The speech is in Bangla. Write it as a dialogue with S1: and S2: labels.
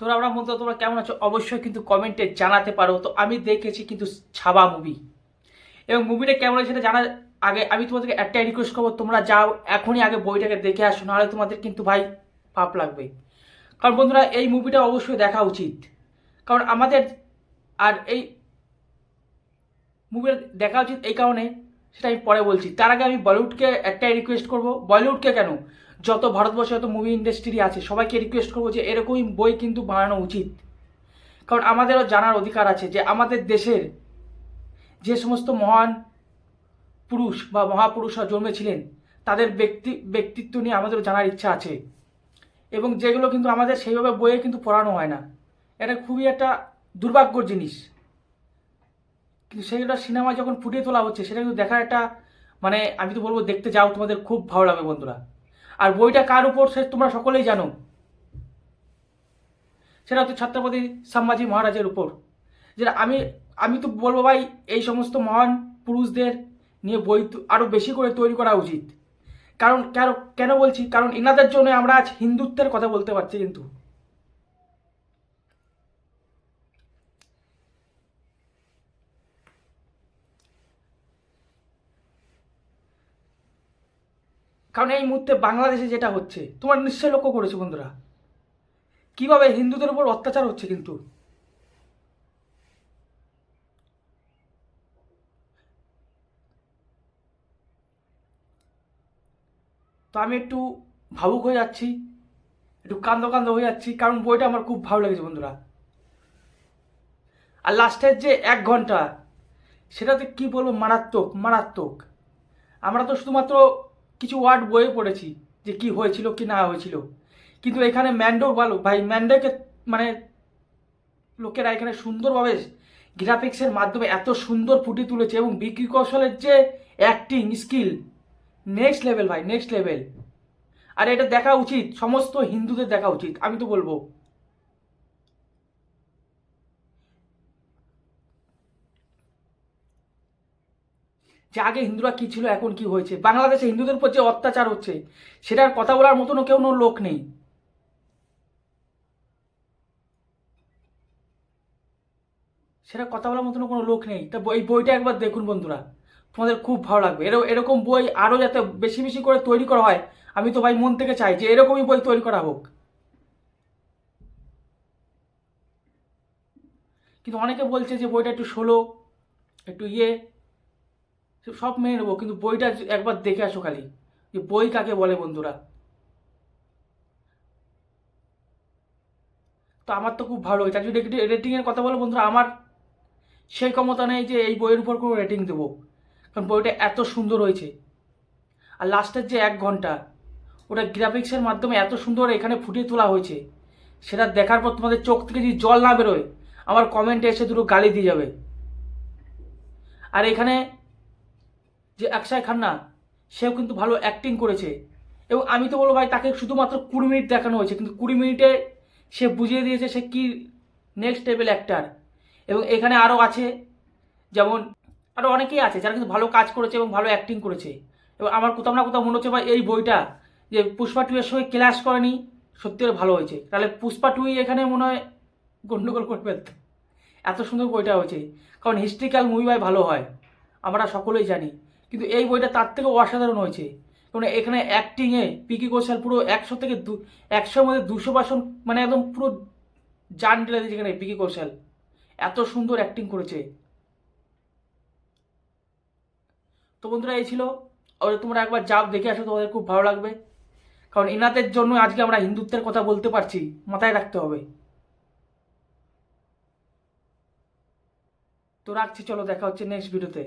S1: তোমরা আমরা বন্ধু, তোমরা কেমন আছো? অবশ্যই কিন্তু কমেন্টে জানাতে পারো। তো আমি দেখেছি কিন্তু ছাবা মুভি এবং মুভিটা কেমন হয়েছে সেটা জানার আগে আমি তোমাদেরকে একটাই রিকোয়েস্ট করব। তোমরা যাও, এখনই আগে বইটাকে দেখে আসো, নাহলে তোমাদের কিন্তু ভাই পাপ লাগবে। কারণ বন্ধুরা, এই মুভিটা অবশ্যই দেখা উচিত। কারণ আমাদের আর এই মুভিটা দেখা উচিত এই কারণে, সেটা আমি পরে বলছি। তার আগে আমি বলিউডকে একটাই রিকোয়েস্ট করব। বলিউডকে কেন? যত ভারতবর্ষে যত মুভি ইন্ডাস্ট্রি আছে, সবাইকে রিকোয়েস্ট করব যে এরকমই বই কিন্তু বানানো উচিত। কারণ আমাদেরও জানার অধিকার আছে যে আমাদের দেশের যে সমস্ত মহান পুরুষ বা মহাপুরুষরা জন্মেছিলেন, তাদের ব্যক্তি, ব্যক্তিত্ব নিয়ে আমাদেরও জানার ইচ্ছা আছে। এবং যেগুলো কিন্তু আমাদের সেইভাবে বইয়ে কিন্তু পড়ানো হয় না। এটা খুবই একটা দুর্ভাগ্যর জিনিস। কিন্তু সেইগুলো সিনেমা যখন ফুটিয়ে তোলা হচ্ছে, সেটা কিন্তু দেখার একটা মানে আমি তো বলব দেখতে যাও, তোমাদের খুব ভালো লাগবে বন্ধুরা। আর বইটা কার উপর সে তোমরা সকলেই জানো? সেটা হচ্ছে ছত্রপতি সম্ভাজি মহারাজের উপর। যেটা আমি আমি তো বলব ভাই, এই সমস্ত মহান পুরুষদের নিয়ে বই আরও আরও বেশি করে তৈরি করা উচিত। কারণ, কেন কেন বলছি? কারণ এনাদের জন্য আমরা আজ হিন্দুত্বের কথা বলতে পারছি কিন্তু। কারণ এই মুহূর্তে বাংলাদেশে যেটা হচ্ছে, তোমার নিশ্চয় লক্ষ্য করেছ বন্ধুরা। কীভাবে হিন্দুদের উপর অত্যাচার হচ্ছে কিন্তু। তো আমি একটু ভাবুক হয়ে যাচ্ছি, একটু কান্দ কান্দ হয়ে যাচ্ছি, কারণ বইটা আমার খুব ভালো লেগেছে বন্ধুরা। আর লাস্টের যে এক ঘণ্টা, সেটাতে কি বলব, মারাত্মক মারাত্মক। আমরা তো শুধুমাত্র কিছু ওয়ার্ড বইয়ে পড়েছি যে কি হয়েছিল, কি না হয়েছিল। কিন্তু এখানে ম্যান্ডো ভালো ভাই ম্যান্ডোকে মানে লোকেরা এখানে সুন্দরভাবে গ্রাফিক্সের মাধ্যমে এত সুন্দর ফুটি তুলেছে এবং বিক্রি কৌশলের যে অ্যাক্টিং স্কিল নেক্সট লেভেল ভাই নেক্সট লেভেল আর এটা দেখা উচিত, সমস্ত হিন্দুদের দেখা উচিত, আমি তো বলব। যে আগে হিন্দুরা কি ছিল, এখন কি হয়েছে? বাংলাদেশে হিন্দুদের উপর যে অত্যাচার হচ্ছে, সেটার কথা বলার মতনও কেউ লোক নেই। সেটা কথা বলার মতন কোনো লোক নেই। তা এই বইটা একবার দেখুন বন্ধুরা। তোমাদের খুব ভালো লাগবে। এরকম এরকম বই আরও যাতে বেশি বেশি করে তৈরি করা হয়, আমি তো ভাই মন থেকে চাই যে এরকমই বই তৈরি করা হোক। কিন্তু অনেকে বলছে যে বইটা একটু সোলো একটু ইয়ে সব মেনে নেব, কিন্তু বইটা একবার দেখে আসো খালি। যে বই কাকে বলে বন্ধুরা? তো আমার তো খুব ভালো হয়েছে। যদি রেটিংয়ের কথা বলো বন্ধুরা, আমার সেই ক্ষমতা নেই যে এই বইয়ের উপর কোনো রেটিং দেবো। কারণ বইটা এত সুন্দর হয়েছে। আর লাস্টের যে এক ঘণ্টা, ওটা গ্রাফিক্সের মাধ্যমে এত সুন্দর এখানে ফুটিয়ে তোলা হয়েছে। সেটা দেখার পর তোমাদের চোখ থেকে যদি জল না বেরোয়, আমার কমেন্টে এসে দুটো গালি দিয়ে যাবে। আর এখানে যে অক্ষয় খান্না, সেও কিন্তু ভালো অ্যাক্টিং করেছে। এবং আমি তো বলব ভাই, তাকে শুধুমাত্র কুড়ি মিনিট দেখানো হয়েছে, কিন্তু কুড়ি মিনিটে সে বুঝিয়ে দিয়েছে সে কি নেক্সট লেভেল অ্যাক্টার এবং এখানে আরও আছে, যেমন আরও অনেকেই আছে যারা কিন্তু ভালো কাজ করেছে এবং ভালো অ্যাক্টিং করেছে। এবং আমার কোথাও না কোথাও মনে হচ্ছে ভাই, এই বইটা যে পুষ্পা টু এর সঙ্গে ক্লাস করেনি, সত্যি ভালো হয়েছে। তাহলে পুষ্পা টুই এখানে মনে হয় গণ্ডগোল করবে এত সুন্দর বইটা হয়েছে। কারণ হিস্ট্রিক্যাল মুভি ভাই ভালো হয়, আমরা সকলেই জানি। কিন্তু এই বইটা তার থেকে অসাধারণ হয়েছে। কারণ এখানে অ্যাক্টিংয়ে পিকি কৌশল পুরো একশো থেকে দু একশোর মধ্যে দুশো পার্সেন্ট মানে একদম পুরো জান ঢেলে দিয়েছে এখানে পিকি কৌশল এত সুন্দর অ্যাক্টিং করেছে। তো বন্ধুরা, এই ছিল। আর তোমরা একবার যাও, দেখে আসো, তোমাদের খুব ভালো লাগবে। কারণ এনাদের জন্য আজকে আমরা হিন্দুত্বের কথা বলতে পারছি, মাথায় রাখতে হবে। তো রাখছি, চলো, দেখা হচ্ছে নেক্সট ভিডিওতে